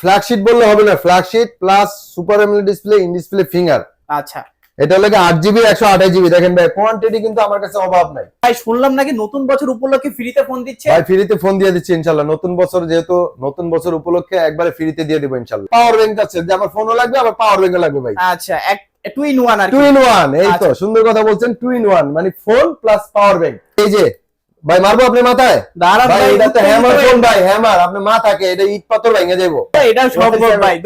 ফ্ল্যাগশিট বললে হবে না flagship plus super AMOLED display in display finger আচ্ছা। এটা হলো আট জিবি একশো আঠাশ জিবি দেখেন ভাই কোয়ান্টিটি কিন্তু আমার কাছে অভাব নাই। ভাই শুনলাম নাকি নতুন বছর উপলক্ষে ফ্রিতে ফোন দিচ্ছে? ভাই ফ্রিতে ফোন দিয়ে দিচ্ছে ইনশাল্লাহ। নতুন বছর যেহেতু নতুন বছর উপলক্ষে একবারে ফ্রিতে দিয়ে দিব ইনশাল্লাহ। পাওয়ার ব্যাংক আছে যে আমার ফোনও লাগবে আবার পাওয়ার ব্যাংকও লাগবে ভাই। আচ্ছা এক টু ইন ওয়ান আর টু ইন ওয়ান এই তো আচ্ছা। সুন্দর কথা বলছেন টু ইন ওয়ান মানে ফোন প্লাস পাওয়ার ব্যাংক এই যে ভাই মারবো আপনি মাথায়? দাঁড়ান ভাই এটা তো হ্যামার ফোন ভাই হ্যামার আপনি মাথাকে এটা ইট পাথর ভেঙে যাব এটা সম্ভব ভাই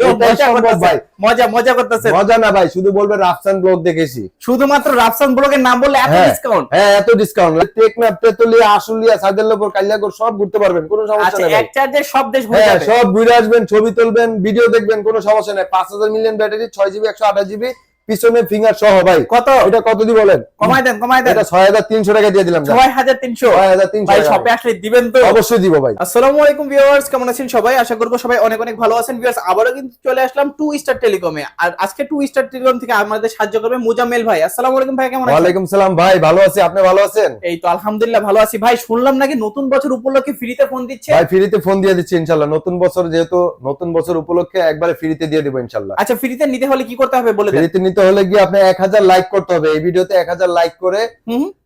সম্ভব ভাই। মজা মজা করতেছেন। মজা না ভাই শুধু বলবে রাফসান ব্লগ দেখেছি। শুধুমাত্র রাফসান ব্লগের নাম বললে এত হ্যাঁ। ডিসকাউন্ট হ্যাঁ এত ডিসকাউন্ট টেকনাফ তেতুলিয়া আশুলিয়া সাদেল্লাপুর কালিয়াকোট সব ঘুরতে পারবেন কোনো সমস্যা আচ্ছা নেই এক চার্জে সব দেশ হয়ে হ্যাঁ যাবে। সব ঘুরে আসবেন ছবি তুলবেন ভিডিও দেখবেন কোনো সমস্যা নেই। পাঁচ হাজার মিলিয়ন ব্যাটারি ছয় জিবি একশো আঠাশ জিবি পিছনে ফিঙ্গার সহ ভাই। কত? এটা কত দি বলেন? কমাই দেন কমাই দেন। এটা ছয় হাজার তিনশো টাকা দিয়ে দিলাম ছয় হাজার তিনশো? ছয় হাজার তিনশো ভাই টাকা। শপে আসলে দিবেন তো। অবশ্যই দিব ভাই। আসসালামু আলাইকুম ভিউয়ার্স কেমন আছেন সবাই? আশা করব সবাই অনেক অনেক ভালো আছেন। ভিউয়ার্স আবারও কিন্তু চলে আসলাম টু স্টার টেলিকমে আর আজকে টু স্টার টেলিকম থেকে আমাদের সাহায্য করবে মুজাম্মেল ভাই। আসসালামু আলাইকুম ভাই কেমন আছেন? ওয়ালাইকুম সালাম ভাই ভালো আছি। আপনি ভালো আছেন? এই তো আলহামদুলিল্লাহ ভালো আছি। ভাই শুনলাম নাকি নতুন বছর উপলক্ষে ফ্রিতে ফোন দিচ্ছে? ভাই ফ্রিতে ফোন দিয়ে দিচ্ছি ইনশাল্লাহ। নতুন বছর যেহেতু নতুন বছর উপলক্ষে একবারে ফ্রিতে দিয়ে দিব ইনশাল্লাহ। আচ্ছা ফ্রিতে নিতে হলে কি করতে হবে বলে দেন? ফ্রিতে নিতে হলে গিয়ে আপনি এক হাজার লাইক করতে হবে। এই ভিডিওতে এক হাজার লাইক করে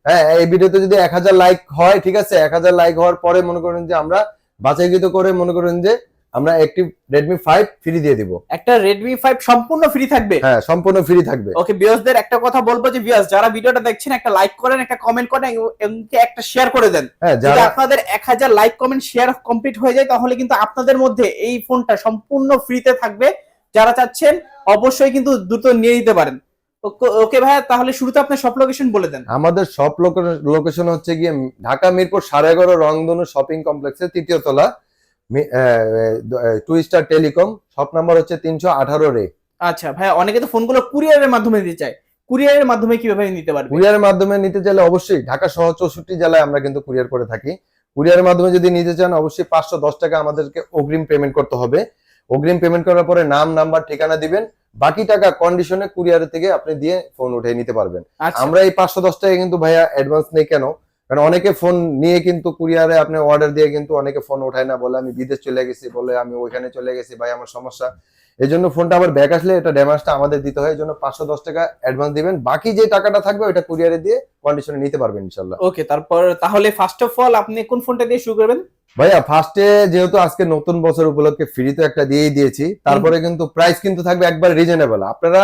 হ্যাঁ এই ভিডিওতে যদি এক হাজার লাইক হয় ঠিক আছে এক হাজার লাইক হওয়ার পরে মনে করেন যে আমরা বাছাইকৃত করে মনে করেন যে আমরা একটি রেডমি ফাইভ ফ্রি দিয়ে দিব। একটা রেডমি ফাইভ সম্পূর্ণ ফ্রি থাকবে? হ্যাঁ সম্পূর্ণ ফ্রি থাকবে। ওকে ভিউয়ার্সদের একটা কথা বলব যে ভিউয়ার্স যারা ভিডিওটা দেখছেন একটা লাইক করেন একটা কমেন্ট করেন এমনকি একটা শেয়ার করে দেন। হ্যাঁ যদি আপনাদের এক হাজার লাইক কমেন্ট শেয়ার কমপ্লিট হয়ে যায় তাহলে কিন্তু আপনাদের মধ্যে এই ফোনটা সম্পূর্ণ ফ্রিতে থাকবে। যারা চাচ্ছেন অবশ্যই কিন্তু দ্রুত নিয়ে নিতে পারেন। ওকে- ভাইয়া তাহলে শুরুতে আপনার সব লোকেশন বলে দেন। আমাদের সব লোকেশন হচ্ছে গিয়ে ঢাকা মিরপুর সাড়ে এগারো রংধনু শপিং কমপ্লেক্সের তৃতীয় তলা। Two star telecom shop number হচ্ছে তিনশো আঠারো রে। আচ্ছা ভাইয়া অনেকে তো ফোনগুলো কুরিয়ারের মাধ্যমে দিতে চায়। কুরিয়ারের মাধ্যমে কীভাবে নিতে পারবে? কুরিয়ারের মাধ্যমে নিতে চাইলে অবশ্যই ঢাকা সহ চৌষট্টি জেলায় আমরা কিন্তু কুরিয়ার করে থাকি। কুরিয়ারের মাধ্যমে যদি নিতে চান অবশ্যই পাঁচশো দশ টাকা আমাদেরকে অগ্রিম পেমেন্ট করতে হবে। অগ্রিম পেমেন্ট করার পরে নাম নাম্বার ঠিকানা দিবেন। বাকি টাকা কন্ডিশনে কুরিয়ার থেকে আপনি দিয়ে ফোন উঠে নিতে পারবেন। আচ্ছা। আমরা এই পাঁচশো দশ টাকা কিন্তু ভাইয়া অ্যাডভান্স নেই কেন? কারণ অনেকে ফোন নিয়ে কিন্তু কুরিয়ারে আপনি অর্ডার দিয়ে কিন্তু অনেকে ফোন ওঠায় না বলে আমি বিদেশ চলে গেছি বলে আমি ওইখানে চলে গেছি ভাই আমার সমস্যা। এই জন্য ফোনটা আবার ব্যাক আসলে এটা ড্যামেজটা আমাদের দিতে হয় এই জন্য পাঁচশো দশ টাকা অ্যাডভান্স দিবেন। বাকি যে টাকাটা থাকবে ওইটা কুরিয়ারে দিয়ে কন্ডিশনে নিতে পারবেন ইনশাল্লাহ। ওকে তারপর তাহলে ফার্স্ট অফ অল আপনি কোন ফোনটা দিয়ে শুরু করবেন? ভাইয়া ফার্স্টে যেহেতু আজকে নতুন বছর উপলক্ষে ফ্রি তো একটা দিয়েই দিয়েছি তারপরে কিন্তু প্রাইস কিন্তু থাকবে একবার রিজনেবল আপনারা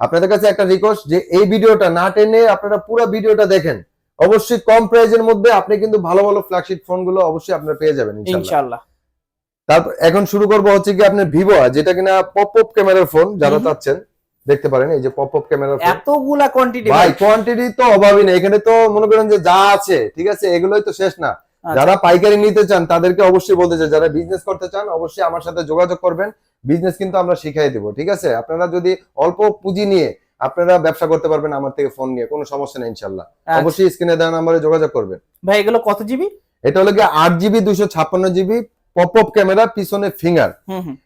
আপনাদের কাছে একটা রিকোয়েস্ট যে এই ভিডিওটা না টেনে আপনারা পুরো ভিডিওটা দেখেন। অবশ্যই কম প্রাইজের মধ্যে আপনি কিন্তু ভালো ভালো ফ্ল্যাগশিপ ফোনগুলো অবশ্যই আপনারা পেয়ে যাবেন ইনশাআল্লাহ। তারপর এখন শুরু করব হচ্ছে কি আপনার ভিভো যেটা কিনা পপ আপ ক্যামেরার ফোন যারা চাচ্ছেন দেখতে পারেন এই যে পপ আপ ক্যামেরার ফোন এতগুলা কোয়ান্টিটি ভাই কোয়ান্টিটি তো অভাবই নেই এখানে তো মনে করেন যে যা আছে ঠিক আছে এগুলোই তো শেষ না। আচ্ছা। যারা পাইকারি নিতে চান তাদেরকে অবশ্যই বলতে চাই যারা বিজনেস করতে চান অবশ্যই আমার সাথে যোগাযোগ করবেন বিজনেস কিন্তু আমরা শিখাই দেবো ঠিক আছে? আপনারা যদি অল্প পুঁজি নিয়ে আপনারা ব্যবসা করতে পারবেন আমার থেকে ফোন নিয়ে কোনো সমস্যা নেই ইনশাল্লাহ। আচ্ছা। অবশ্যই স্ক্রিনে দেওয়া নাম্বারে যোগাযোগ করবেন। ভাই এগুলো কত জিবি এটা হলো কি আট জিবি দুশো ছাপ্পান্ন জিবি পপ আপ ক্যামেরা পিছনে ফিঙ্গার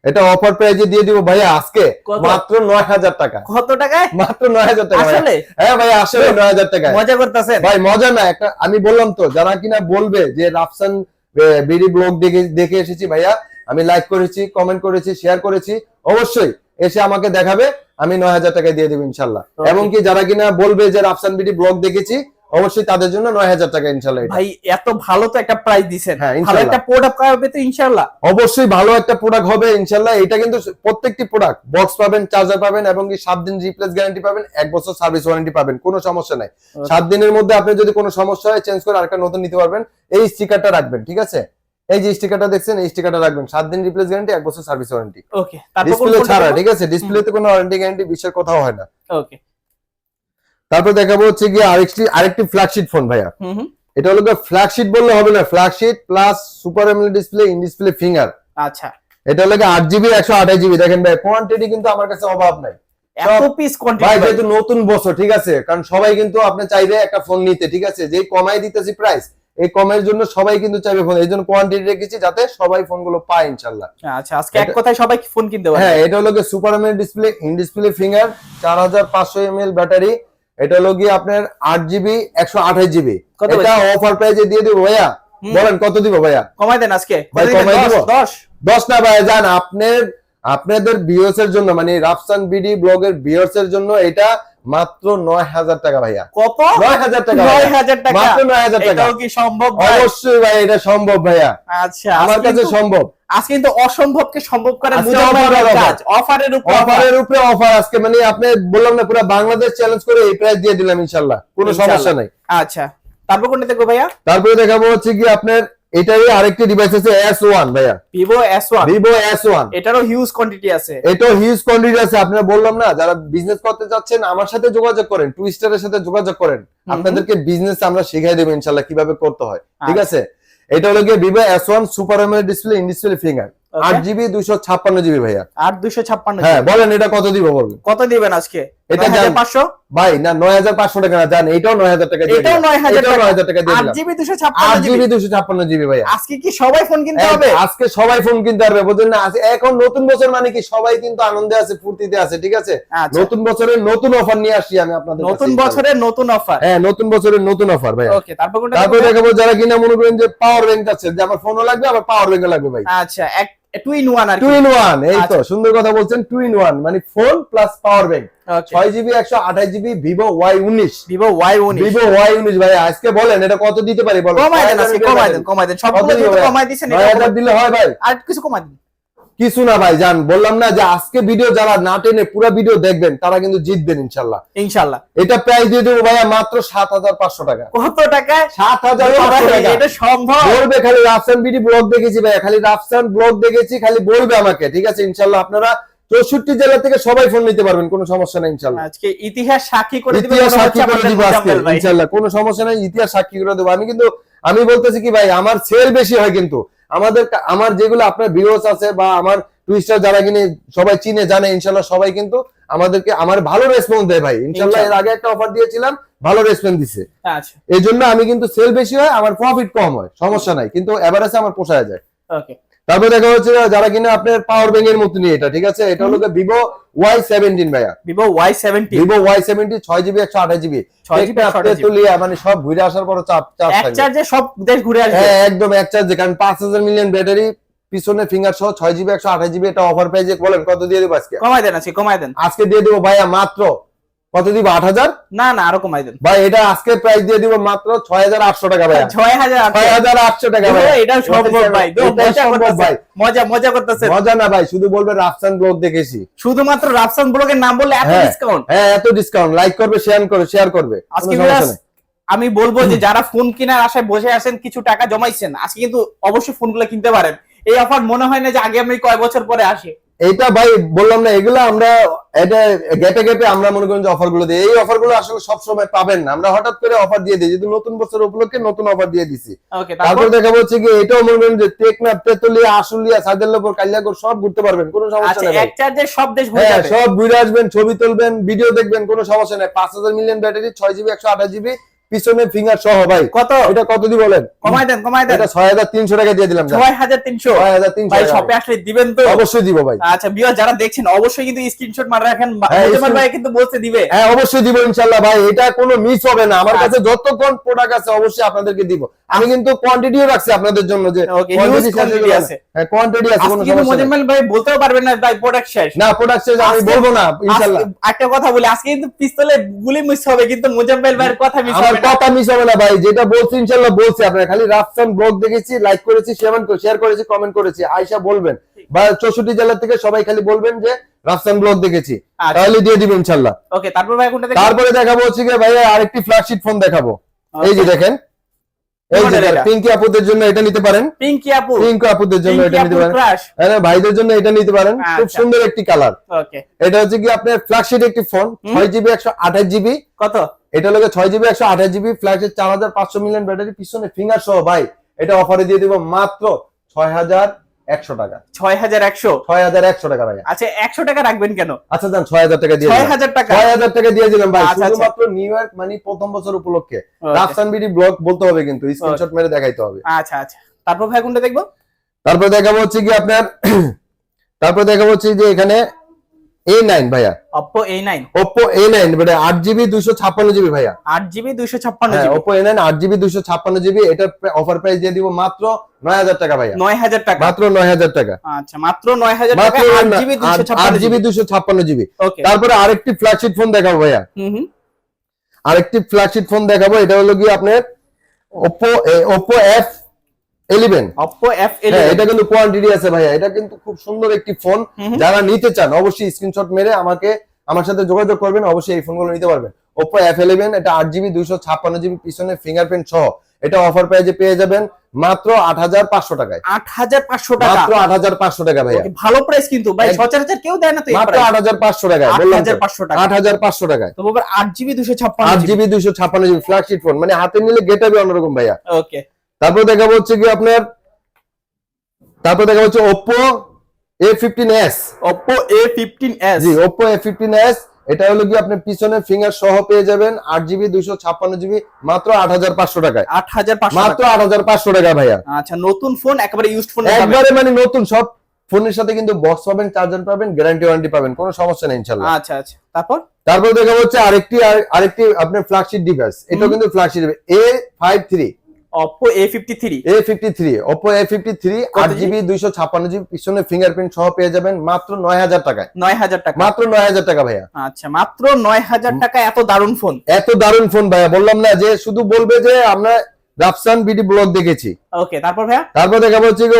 এটা অফার প্রাইজে দিয়ে দিব ভাইয়া আজকে মাত্র নয় হাজার টাকা। কত টাকায়? মাত্র নয় হাজার টাকা আসলে? হ্যাঁ ভাইয়া আসলে নয় হাজার টাকা মজা করতেছেন? ভাই মজা না একটা আমি বললাম তো যারা কিনা বলবে যে রাফসান বিডি ব্লগ দেখে দেখে এসেছি ভাইয়া আমি লাইক করেছি কমেন্ট করেছি শেয়ার করেছি অবশ্যই এসে আমাকে দেখাবে। আমি নয় হাজার টাকা দিয়ে দেবো ইনশাল্লাহ. এবং যারা কিনা বলবে যে রাফসান বিডি ব্লগ দেখেছি অবশ্যই তাদের জন্য নয় হাজার টাকা ইনশাল্লাহ ভাই এত ভালো তো একটা প্রাইস দিছেন। হ্যাঁ, ভালো একটা প্রোডাক্ট পাবে তো ইনশাআল্লাহ অবশ্যই ভালো একটা প্রোডাক্ট হবে ইনশাল্লাহ। এটা কিন্তু প্রত্যেকটি প্রোডাক্ট বক্স পাবেন চার্জার পাবেন এবং কি সাত দিন রিপ্লেস গ্যারান্টি পাবেন এক বছর সার্ভিস ওয়ারেন্টি পাবেন কোনো সমস্যা নাই। সাত দিনের মধ্যে আপনি যদি কোনো সমস্যা হয় চেঞ্জ করে আরেকটা নতুন নিতে পারবেন। এই স্টিকারটা রাখবেন ঠিক আছে? এই যে স্টিকারটা দেখছেন এই স্টিকারটা রাখবেন। সাত দিন রিপ্লেস গ্যারান্টি এক বছর সার্ভিস ওয়ারেন্টি ওকে তারপর ডিসপ্লে ছাড়া ঠিক আছে? ডিসপ্লেতে কোনো ওয়ারেন্টি গ্যারান্টি বিশ্বের কোথাও হয় না। ওকে তারপর দেখাবো হচ্ছে গিয়ে আরেকটি আরেকটি ফ্ল্যাগশিপ ফোন ভাইয়া। হুম হুম। এটা হলো ফ্ল্যাগশিট বললে হবে না। Flagship plus super AMOLED display in display finger আচ্ছা। এটা হলো আট জিবি একশো আঠাশ জিবি দেখেন ভাই কোয়ান্টিটি কিন্তু আমার কাছে অভাব নাই। এত পিস ভাই যেহেতু নতুন বছর ঠিক আছে? কারণ সবাই কিন্তু আপনি চাইবে একটা ফোন নিতে ঠিক আছে? যে কমাই দিতেছি প্রাইস এই কমের জন্য সবাই কিন্তু চাইবে ফোন এই জন্য কোয়ান্টিটি রেখেছি যাতে সবাই ফোনগুলো পায় ইনশাল্লাহ আচ্ছা আজকে এক কথায় সবাই ফোন কিনতে পারে হ্যাঁ এটা হলো super AMOLED display in display finger চার হাজার পাঁচশো এমএল ব্যাটারি এটা হলো গিয়ে আপনার আট জিবি একশো আঠাশ জিবি এটা অফার প্রাইজে দিয়ে দিব ভাইয়া। বলেন কত দিব ভাইয়া? কমাই দেন আজকে। ভাই, কমাই দশ, দিব? দশ। দশ না ভাই জান আপনার আপনাদের ভিউয়ার্স এর জন্য মানে রাফসান বিডি ব্লগের ভিউয়ার্স এর জন্য এটা মাত্র নয় হাজার টাকা ভাইয়া। কত? নয় হাজার টাকা নয়। হাজার টাকা। মাত্র নয় হাজার টাকা। কি সম্ভব? অবশ্যই ভাই এটা সম্ভব ভাইয়া। আচ্ছা আমার কাছে সম্ভব। আজকে কিন্তু অসম্ভবকে সম্ভব করে আজকে মুজাম্মেল offer আর ভাইয়ের offer। কাজ অফারের উপর অফারের উপরে অফার আজকে মানে আপনি বললাম না পুরো বাংলাদেশ চ্যালেঞ্জ করে এই প্রাইস দিয়ে দিলাম ইনশাল্লাহ। কোনো সমস্যা নাই। আচ্ছা তারপর কোনটা দেখব ভাইয়া? তারপরে দেখাবো হচ্ছে কি আপনার এটারই আরেকটি ডিভাইস আছে এস ওয়ান ভাইয়া। Vivo S one Vivo S one এটারও হিউজ কোয়ান্টিটি আছে। এটাও হিউজ কোয়ান্টিটি আছে আপনারা বললাম না যারা বিজনেস করতে চাচ্ছেন আমার সাথে যোগাযোগ করেন টুইস্টারের সাথে যোগাযোগ করেন আপনাদেরকে বিজনেস আমরা শিখাই দেবো ইনশাআল্লাহ কীভাবে করতে হয় ঠিক আচ্ছা। আছে? এটা হলো গিয়ে S one super AMOLED display in display finger Okay? আট জিবি দুইশো ছাপ্পান্ন জিবি ভাইয়া। আর দুইশো ছাপ্পান্ন হ্যাঁ বলেন এটা কত দিব বলবেন কত দিবেন আজকে? এটা জান- পাঁচশো? ভাই না নয় হাজার পাঁচশো টাকা না জান এটাও নয় হাজার টাকা দিয়ে এটাও দিলাম। নয় হাজার এটাও টাকা। নয় হাজার টাকা দিয়ে আট দিলাম জিবি দুশো ছাপ্পান্ন আট জিবি। জিবি দুশো ছাপ্পান্ন জিবি ভাইয়া। আজকে কি সবাই ফোন কিনতে হবে? আজকে সবাই ফোন কিনতে পারবে বুঝলেন না? এখন নতুন বছর মানে কি সবাই কিন্তু আনন্দে আছে ফুর্তিতে আছে ঠিক আছে? আচ্ছা। নতুন বছরের নতুন অফার নিয়ে আসছি আমি আপনাদের নতুন বছরের নতুন অফার। হ্যাঁ নতুন বছরের নতুন অফার ভাই ওকে তারপর কোনটা তারপরে দেখাবো যারা কিনা মনে করেন যে পাওয়ার ব্যাংক আছে যে আমার ফোনও লাগবে আবার পাওয়ার ব্যাংক লাগবে ভাই। আচ্ছা এক টু ইন ওয়ান আর টু ইন ওয়ান এই তো আচ্ছা। সুন্দর কথা বলছেন টু ইন ওয়ান মানে ফোন প্লাস পাওয়ার ব্যাংক ছয় জিবি একশো আঠাশ জিবি ভিভো ওয়াই উনিশ। ভিভো ওয়াই উনিশ। ভিভো ওয়াই উনিশ ভাই আজকে বলেন এটা কত দিতে পারি বলো কমাই দেন কমাই দেন কমাই দেন সবগুলো? কমাই হাজার দিলে হয় ভাই। আর কিছু কমাই দিন। কিছু না ভাই জান বললাম না যে আজকে ভিডিও যারা না টেনে পুরো ভিডিও দেখবেন তারা কিন্তু জিতবেন ইনশাল্লাহ। ইনশাআল্লাহ এটা প্রাইস দিয়ে দেবো ভাইয়া মাত্র সাত হাজার পাঁচশো টাকা। কত টাকায় সাত হাজার এটা সম্ভব। বলবে খালি রাফসান বিডি ব্লগ দেখেছি ভাইয়া খালি রাফসান ব্লগ দেখেছি খালি বলবে আমাকে ঠিক আছে? ইনশাল্লাহ আপনারা চৌষট্টি জেলা থেকে সবাই ফোন নিতে পারবেন কোনো সমস্যা নাই ইনশাল্লাহ। আজকে ইতিহাস সাক্ষী করে ইতিহাস সাক্ষী করে দিব আজকে ইনশাল্লাহ কোনো সমস্যা নাই ইতিহাস সাক্ষী করে দেবো। আমি কিন্তু আমি বলতেছি কি ভাই আমার সেল বেশি হয় কিন্তু। আমাদের আমার যেগুলো আপনার ভিউস আছে বা আমার টুইস্টার যারা কিনে সবাই চিনে জানে ইনশাল্লাহ সবাই কিন্তু আমাদেরকে আমার ভালো রেসপন্স দেয় ভাই। ইনশাল্লাহ এর আগে একটা অফার দিয়েছিলাম ভালো রেসপন্স দিছে। আচ্ছা। এই জন্য আমি কিন্তু সেল বেশি হয় আমার প্রফিট কম হয় সমস্যা নাই। কিন্তু এভারেজে আমার পোষায় যায়। ওকে তারপরে দেখা হচ্ছে যারা কিনা আপনার পাওয়ার ব্যাংক এর মতো নিয়ে এটা ঠিক আছে? এটা হলো ভিভো ওয়াই সেভেন্টিন ভাইয়া। Vivo Y seventy Vivo Y seventy ছয় জিবি একশো আঠাশ জিবি 6GB, 128GB তুলিয়া মানে সব ঘুরে আসার পর চাপ চাপ এক থাকবে। চার্জে সব দেশ ঘুরে আসবে। হ্যাঁ একদম এক চার্জে কারণ পাঁচ হাজার মিলিয়ন ব্যাটারি পিছনে ফিঙ্গার সহ ছয় জিবি একশো আঠাশ জিবি এটা অফার প্রাইজে বলেন কত দিয়ে দেবো আজকে? কমাই দেন আজকে কমাই দেন। আজকে দিয়ে দেবো ভাইয়া মাত্র কত দিব? আট হাজার? না না আরও কমাই দেন। ভাই এটা আজকে প্রাইস দিয়ে দিব মাত্র ছয় হাজার আটশো টাকা ভাইয়া। ছয় হাজার আটশো। ছয় হাজার আটশো টাকা ভাইয়া। এটা সম্ভব ভাই। ভাই। মজা মজা করতেছেন মজা না ভাই শুধু বলবে রাফসান ব্লগ দেখেছি। শুধুমাত্র রাফসান ব্লগের নাম বললে এত হ্যাঁ। ডিসকাউন্ট হ্যাঁ এত ডিসকাউন্ট লাইক করবে শেয়ার করবে শেয়ার করবে। আজকে। আমি বলব যে যারা ফোন কেনার আশায় বসে আছেন কিছু টাকা জমাইছেন আজকে কিন্তু অবশ্যই ফোনগুলো কিনতে পারেন। এই অফার মনে হয় না যে আগে আমি কয় বছর পরে আসে। এইটা ভাই বললাম না এগুলো আমরা এটা গেপে গেপে আমরা মনে করেন যে অফারগুলো দিই। এই অফারগুলো আসলে সব সময় পাবেন না। আমরা হঠাৎ করে অফার দিয়ে দিই। যদি নতুন বছর উপলক্ষে নতুন অফার দিয়ে দিছি। তারপর? দেখা হচ্ছে কি এটাও মনে করেন যে টেকনাফ তেতুলিয়া আশুলিয়া সাজাল্লাপুর কালিয়াকোর সব ঘুরতে পারবেন কোনো সমস্যা আচ্ছা নেই এক চার্জে সব দেশ ঘুরে হ্যাঁ সব ঘুরে আসবেন ছবি তুলবেন ভিডিও দেখবেন কোনো সমস্যা নেই। পাঁচ হাজার মিলিয়ন ব্যাটারি ছয় জিবি একশো আঠাশ জিবি পিছনে ফিঙ্গার সহ ভাই। কত? এটা কত দি বলেন? কমাই দেন কমাই দেন। এটা ছয় হাজার তিনশো টাকা দিয়ে দিলাম ছয় হাজার তিনশো? ছয় হাজার তিনশো ভাই টাকা শপে আসলে দিবেন তো। অবশ্যই দিব ভাই। আচ্ছা বিয়া যারা দেখছেন অবশ্যই কিন্তু স্ক্রিনশট মারা রাখেন। হ্যাঁ, মোজাম্মেল ভাই কিন্তু বলতে দিবে। হ্যাঁ অবশ্যই দিব ইনশাল্লাহ ভাই। এটা কোনো মিস হবে না। আমার আচ্ছা। কাছে যতক্ষণ প্রোডাক্ট আছে অবশ্যই আপনাদেরকে দিব। আমি কিন্তু কোয়ান্টিটিও রাখছি আপনাদের জন্য যে শেষ আছে। হ্যাঁ কোয়ান্টিটি আছে কোনো সমস্যা মোজাম্মেল ভাই বলতেও পারবেন না ভাই প্রোডাক্ট শেষ। না প্রোডাক্ট শেষ আমি বলব না ইনশাল্লাহ আজকে একটা কথা বলি আজকে কিন্তু পিস্তলে গুলি মিস হবে কিন্তু মোজাম্মেল ভাইয়ের কথা মিস হবে। কথা মিস হবে না ভাই যেটা বলছি ইনশাল্লাহ বলছি আপনারা খালি রাফসান ব্লগ দেখেছি লাইক করেছি শেয়ার করেছি কমেন্ট করেছি আয়সা বলবেন। বা চৌষট্টি জেলা থেকে সবাই খালি বলবেন যে রাফসান ব্লগ দেখেছি। আচ্ছা। তাহলে দিয়ে দিবেন ইনশাল্লাহ। ওকে তারপর ভাই কোনটা তারপরে দেখাবো হচ্ছে ভাই আরেকটি ফ্ল্যাগশিপ ফোন দেখাবো। এই যে দেখেন। এই যে পিঙ্কি আপুদের জন্য এটা নিতে পারেন। পিঙ্কি আপু পিঙ্কি আপুদের জন্য এটা নিতে পারেন। হ্যাঁ ভাইদের জন্য এটা নিতে পারেন। খুব আচ্ছা। সুন্দর একটি কালার ওকে এটা হচ্ছে কি আপনার ফ্ল্যাগশিপ একটি ফোন ছয় জিবি একশো আঠাশ জিবি কত? এটা হলো ছয় জিবি একশো আঠাশ জিবি ফ্ল্যাগশিপ চার হাজার পাঁচশো মিলিয়ন ব্যাটারি পিছনে ফিঙ্গার সহ ভাই এটা অফারে দিয়ে দিব মাত্র ছয় হাজার একশো টাকা। ছয় হাজার একশো? ছয় হাজার একশো টাকা ভাই আচ্ছা একশো টাকা রাখবেন কেন? আচ্ছা যান ছয় হাজার টাকা দিয়ে ছয় হাজার টাকা? ছয় হাজার টাকা দিয়ে দিলাম ভাই আচ্ছা। শুধুমাত্র নিউ ইয়র্ক মানে প্রথম বছর উপলক্ষে। Okay. রাফসান বিডি ব্লগ বলতে হবে কিন্তু স্ক্রিনশট মেরে দেখাইতে হবে। আচ্ছা আচ্ছা। তারপর ভাই কোনটা দেখব? তারপর দেখাবো হচ্ছে কি আপনার তারপর দেখাবো হচ্ছে যে এখানে এ নাইন ভাইয়া। Oppo A nine Oppo A nine মানে আট জিবি দুইশো ছাপ্পান্ন জিবি ভাইয়া। আট জিবি দুইশো ছাপ্পান্ন হ্যাঁ এ নাইন আট জিবি দুইশো ছাপ্পান্ন জিবি এটার অফার প্রাইস দিয়ে দিব মাত্র নয় হাজার টাকা ভাইয়া। নয় হাজার টাকা। মাত্র নয় হাজার টাকা। আচ্ছা মাত্র নয় হাজার টাকা আট জিবি দুইশো ছাপ্পান্ন জিবি জিবি দুইশো ছাপ্পান্ন জিবি ওকে তারপরে আরেকটি ফ্ল্যাগশিপ ফোন দেখাবো ভাইয়া। আরেকটি ফ্ল্যাগশিপ ফোন দেখাবো এটা হলো কি আপনার Oppo Oppo F eleven Oppo F হ্যাঁ এটা কিন্তু কোয়ান্টিটি আছে ভাইয়া। এটা কিন্তু খুব সুন্দর একটি ফোন। যারা নিতে চান অবশ্যই স্ক্রিনশট মেরে আমাকে আমার সাথে যোগাযোগ করবেন অবশ্যই এই ফোনগুলো নিতে পারবেন। এফ ইলেভেন এটা আট জিবি দুইশো ছাপ্পান্ন জিবি পিছনে ফিঙ্গারপ্রিন্ট সহ। এটা অফার প্রাইজে পেয়ে যাবেন মাত্র আট হাজার পাঁচশো টাকায়। আট হাজার পাঁচশো টাকা? মাত্র আট হাজার পাঁচশো টাকা ভাইয়া। ভালো প্রাইস কিন্তু। ভাই সচরাচর কেউ দেয় না তো মাত্র price। আট হাজার পাঁচশো টাকায় বললাম হাজার পাঁচশো টাকা। আট হাজার পাঁচশো টাকায়। তো আট জিবি দুশো ছাপ্পান্ন আট জিবি দুইশো ছাপ্পান্ন জিবি ফ্ল্যাগশিপ ফোন মানে হাতে নিলে গেটাবে অন্যরকম ভাইয়া। ওকে তারপর দেখাবো হচ্ছে কি আপনার তারপর দেখা হচ্ছে Oppo A fifteen S Oppo A fifteen S G Oppo A fifteen S এটা হলো কি আপনি পিছনে ফিঙ্গার সহ পেয়ে যাবেন আট জিবি দুইশো ছাপ্পান্ন জিবি মাত্র আট হাজার পাঁচশো টাকায়। আট হাজার পাঁচশো মাত্র টাকা। আট হাজার পাঁচশো টাকা ভাইয়া। আচ্ছা নতুন ফোন একেবারে ইউজড ফোন একবারে মানে নতুন সব ফোনের সাথে কিন্তু বক্স পাবেন চার্জার পাবেন গ্যারান্টি ওয়ারেন্টি পাবেন কোনো সমস্যা নেই ইনশাল্লাহ আচ্ছা আচ্ছা তারপর? তারপর দেখা হচ্ছে আরেকটি আর- আরেকটি আপনার ফ্ল্যাগশিপ ডিভাইস এটাও কিন্তু flagship A five three Oppo A fifty three A fifty three Oppo A fifty three কত আট জিবি দুইশো ছাপ্পান্ন জিবি পিছনে ফিঙ্গারপ্রিন্ট সহ পেয়ে যাবেন মাত্র নয় হাজার টাকায়। নয় হাজার টাকা। মাত্র নয় হাজার টাকা ভাইয়া। আচ্ছা মাত্র নয় হাজার টাকা এত দারুণ ফোন। এত দারুণ ফোন ভাইয়া বললাম না যে শুধু বলবে যে আমরা রাফসান বিডি ব্লগ দেখেছি। ওকে তারপর ভাইয়া? তারপর দেখা হচ্ছে যে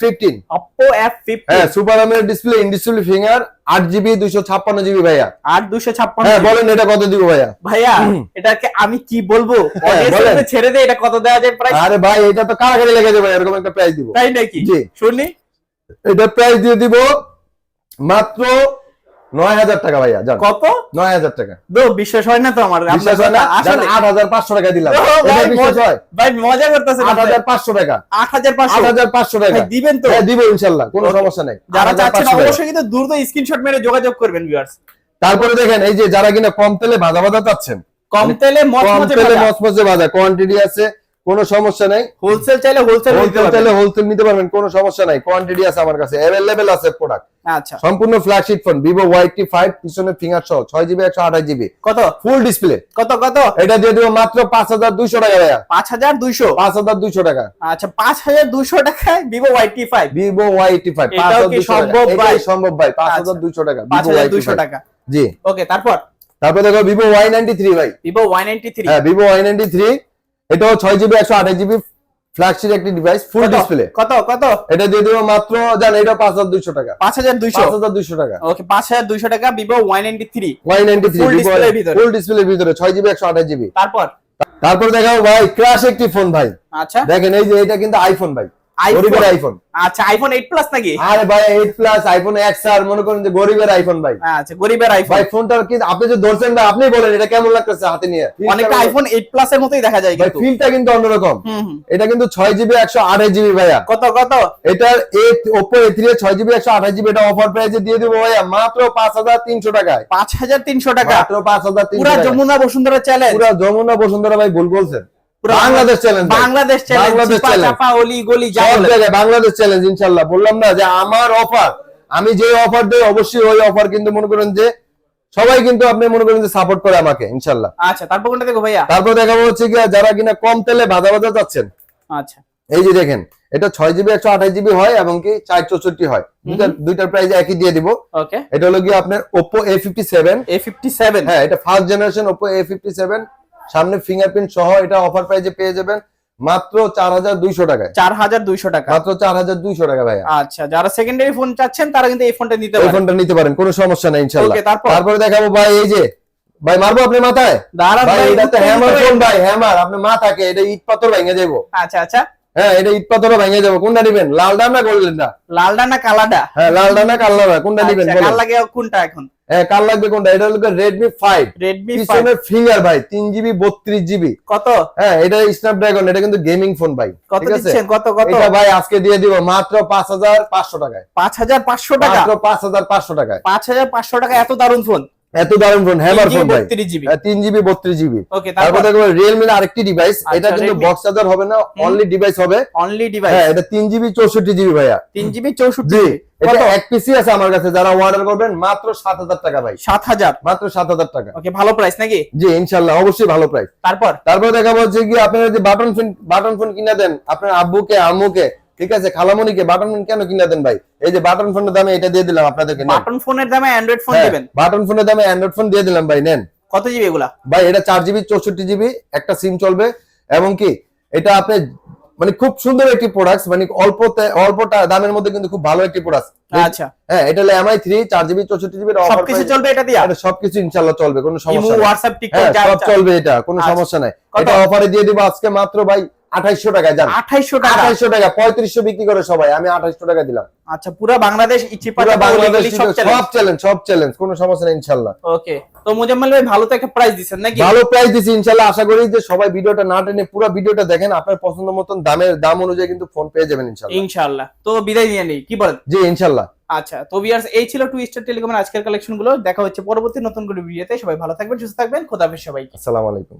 ফিফটিন অপো এফ ফিফটি হ্যাঁ super AMOLED display in display finger আট জিবি দুইশো ছাপ্পান্ন জিবি ভাইয়া। আট দুশো ছাপ্পান্ন হ্যাঁ বলেন এটা কত দিব ভাইয়া? ভাইয়া এটাকে আমি কি বলব? হ্যাঁ, উপরে ছেড়ে দে এটা কত দেওয়া যায় প্রাইস আরে ভাই এটা তো কারাগারি লেগে যাবে এরকম একটা প্রাইস দিব। তাই নাকি? জি। শুনি। এটা প্রাইস দিয়ে দিব মাত্র নয় হাজার টাকা ভাইয়া জান। কত? নয় হাজার টাকা। দো বিশ্বাস হয় না তো আমার। বিশ্বাস হয় না? আসলে আট হাজার পাঁচশো টাকা দিলাম। ভাই, মজা- ভাই মজা করতেছেন আট হাজার পাঁচশো টাকা। আট হাজার পাঁচশো। হাজার পাঁচশো টাকা। দিবেন তো। হ্যাঁ দিব ইনশাল্লাহ কোনো সমস্যা নেই। যারা চাচ্ছেন অবশ্যই কিন্তু দ্রুত স্ক্রিনশট মেরে যোগাযোগ করবেন ভিউয়ার্স তারপরে দেখেন এই যে যারা কিনা কম তেলে ভাজা ভাজা চাচ্ছেন। কম মচমচে তেলে মচমচে ভাজা। কোয়ান্টিটি আছে কোনো সমস্যা নাই। হোলসেল চাইলে হোলসেল নিতে হোলসেল চাইলে হোলসেল নিতে পারবেন কোনো সমস্যা নাই। কোয়ান্টিটি আছে আমার কাছে অ্যাভেলেবেল আছে প্রোডাক্ট আচ্ছা। সম্পূর্ণ flagship phone Vivo Y T five পিছনে ফিঙ্গার সহ ছয় জিবি একশো আঠাশ জিবি কত? ফুল ডিসপ্লে কত কত? এটা দিয়ে দেবো মাত্র পাঁচ হাজার দুইশো টাকা ভাইয়া। পাঁচ হাজার দুইশো? পাঁচ হাজার দুইশো টাকা। আচ্ছা পাঁচ হাজার দুইশো টাকায় Vivo Y T five Vivo Y T five পাঁচ এটাও হাজার কি সম্ভব ভাই? সম্ভব ভাই পাঁচ আচ্ছা। হাজার দুইশো টাকা পাঁচ ভিভো হাজার ওয়াইটি দুইশো ফাইভ টাকা। জি। ওকে তারপর? তারপর দেখো নাইনটি থ্রি ভাই। ভিভো ওয়াই নাইনটি থ্রি হ্যাঁ ভিভো ওয়াই নাইনটি থ্রি এটাও ছয় জিবি একশো আঠাশ জিবি ফ্ল্যাগশিপ একটি ডিভাইস ফুল ডিসপ্লে কত? কত? এটা দিয়ে দেবো মাত্র জান এটা পাঁচ হাজার দুইশো টাকা। পাঁচ হাজার দুইশো? পাঁচ হাজার দুইশো টাকা। ওকে পাঁচ হাজার দুইশো টাকা Vivo Y ninety three Y ninety three. Full ডিসপ্লের ভিতরে। ছয় জিবি একশো আঠাশ জিবি তারপর? তারপর দেখাবো ভাই ক্রাশ একটি ফোন ভাই। আচ্ছা। দেখেন এই যে এটা কিন্তু আইফোন ভাই? গরিবের আইফোন আচ্ছা আইফোন এইট প্লাস নাকি? আরে ভাই এইট প্লাস আইফোন এক্স আর মনে করেন যে গরিবের আইফোন ভাই। আচ্ছা গরিবের আইফোন ভাই ফোনটার কি আপনি যে ধরছেন ভাই আপনি বলেন এটা কেমন লাগতেছে হাতে নিয়ে? অনেকটা আইফোন এইট প্লাস এর মতোই দেখা যায় কিন্তু। ফিলটা কিন্তু অন্যরকম। এটা কিন্তু ছয় জিবি একশো আঠাশ জিবি ভাইয়া। কত কত? এটার ওপো এ থ্রি ছয় জিবি একশো আঠাশ জিবি এটা অফার প্রাইসে দিয়ে দেবো ভাইয়া মাত্র পাঁচ হাজার তিনশো টাকায়। পাঁচ হাজার তিনশো টাকা? মাত্র পাঁচ হাজার তিনশো যমুনা বসুন্ধরা চ্যালেঞ্জ পুরা যমুনা বসুন্ধরা ভাই ভুল বলছেন। পুরা বাংলাদেশ চ্যালেঞ্জ বাংলাদেশ চ্যালেঞ্জ বাংলাদেশ গলি বাংলাদেশ চ্যালেঞ্জ বললাম না যে আমার অফার আমি যে অফার দেই অবশ্যই ওই অফার কিন্তু মনে করেন যে সবাই কিন্তু আপনি মনে করেন যে সাপোর্ট করে আমাকে ইনশাল্লাহ। আচ্ছা তারপর কোনটা দেখো ভাইয়া? তারপর দেখাবো হচ্ছে কি যারা কিনা কম তেলে ভাজা ভাজা যাচ্ছেন। আচ্ছা। এই যে দেখেন এটা ছয় জিবি একশো আঠাশ জিবি হয় এবং কি চার চৌষট্টি হয়। দুইটার দুইটার প্রাইস একই দিয়ে দিব। ওকে এটা হলো কি আপনার Oppo A fifty seven A fifty seven হ্যাঁ এটা first generation Oppo A fifty seven সামনে ফিঙ্গারপ্রিন্ট সহ এটা অফার প্রাইজে পেয়ে যাবেন মাত্র চার হাজার দুইশো টাকায়। চার হাজার দুইশো টাকা। মাত্র চার হাজার দুইশো টাকা ভাইয়া। আচ্ছা যারা সেকেন্ডারি ফোন চাচ্ছেন তারা কিন্তু এই ফোনটা নিতে এই পারেন ফোনটা নিতে পারেন কোনো সমস্যা নাই ইনশাল্লাহ তারপর? দেখাবো ভাই এই যে ভাই মারবো আপনি মাথায়? দাঁড়ান ভাই ভাই, এটা তো হ্যামার ফোন ভাই হ্যামার আপনি মাথাকে এটা ইট পাথর ভেঙে যাব আচ্ছা আচ্ছা। হ্যাঁ এটা ইট পাথরও ভেঙে যাব কোনটা নিবেন? লালডা না গোল্ডেনটা লালডা না কালাডা হ্যাঁ লালডা না কাল্লাটা কোনটা নিবেন আচ্ছা, বলেন? কাল লাগে কোনটা এখন? হ্যাঁ কাল লাগবে কোনটা? এটা হলো রেডমি ফাইভ রেডমি পিছনে ফিঙ্গার ভাই তিন জিবি বত্রিশ জিবি কত? হ্যাঁ এটা স্ন্যাপড্রাগন এটা কিন্তু গেমিং ফোন ভাই কত দিচ্ছেন? কত কত? এটা ভাই আজকে দিয়ে দিব মাত্র পাঁচ হাজার পাঁচশো টাকায়। পাঁচ হাজার পাঁচশো টাকা? পাঁচ হাজার পাঁচশো টাকায়। পাঁচ হাজার পাঁচশো টাকা এত দারুণ ফোন এত দারুণ ফোন হ্যামার ফোন ভাই। বত্রিশ জিবি তিন জিবি ওকে তারপর? তারপর দেখব রিয়েলমির আরেকটি ডিভাইস আচ্ছা, এটা কিন্তু বক্স চার্জার হবে না অনলি ডিভাইস হবে। অনলি ডিভাইস হ্যাঁ এটা তিন জিবি চৌষট্টি জিবি ভাইয়া। তিন জিবি চৌষট্টি জি এটা এক পিসি আছে আমার কাছে যারা অর্ডার করবেন মাত্র সাত হাজার টাকা ভাই। সাত হাজার? মাত্র সাত হাজার টাকা। ওকে ভালো প্রাইস নাকি? জি ইনশাল্লাহ অবশ্যই ভালো প্রাইস তারপর? তারপর দেখা হচ্ছে কি আপনারা যে বাটন ফোন বাটন ফোন কিনা দেন আপনার আব্বুকে আম্মুকে ঠিক আছে খালামণিকে বাটন ফোন কেন কিনা দেন ভাই? এই যে বাটন ফোনের দামে এটা দিয়ে দিলাম আপনাদেরকে। বাটন ফোনের দামে অ্যান্ড্রয়েড ফোন দিবেন? বাটন ফোনের দামে অ্যান্ড্রয়েড ফোন দিয়ে দিলাম ভাই নেন। কত জিবি এগুলা? ভাই এটা চার জিবি চৌষট্টি জিবি একটা সিম চলবে। এবং কি এটা আপনি মানে খুব সুন্দর একটি প্রোডাক্ট মানে অল্প অল্প দামের মধ্যে কিন্তু খুব ভালো একটি প্রোডাক্ট আচ্ছা। হ্যাঁ এটা হলো এমআই থ্রি চার জিবি চৌষট্টি জিবি সবকিছু চলবে এটা দিয়া? সবকিছু ইনশাল্লাহ চলবে কোনো সমস্যা নেই। হোয়াটসঅ্যাপ টিকটক হ্যাঁ সব চলবে এটা কোনো আচ্ছা। সমস্যা নাই। এটা অফারে দিয়ে দিব আজকে মাত্র ভাই আঠাইশশো টাকায় জান? আঠাইশশো টাকা। আঠাইশশো টাকা পঁয়ত্রিশশো বিক্রি করে সবাই। আমি আঠাইশশো টাকা দিলাম। আচ্ছা পুরো বাংলাদেশ পুরো বাংলাদেশ সব চ্যালেঞ্জ সব চ্যালেঞ্জ কোনো সমস্যা নেই ওকে তো মুজাম্মেল ভাই ভালো তো একটা প্রাইস নাকি? ভালো প্রাইস দিছি আশা করি যে সবাই ভিডিওটা না টেনে পুরো ভিডিওটা দেখেন আপনার পছন্দ মতন দামের দাম অনুযায়ী কিন্তু ফোন পেয়ে যাবেন ইনশাল্লাহ। ইনশাআল্লাহ তো বিদায় নিয়ে নেই কি বলেন? জি ইনশাল্লাহ। আচ্ছা তো ভিউয়ার্স এই ছিল টু স্টার টেলিকমের আজকের কালেকশনগুলো। দেখা হচ্ছে পরবর্তী নতুন করে ভিডিওতে সবাই ভালো থাকবেন সুস্থ থাকবেন। খোদাফেজ সবাইকে। আসসালামু আলাইকুম।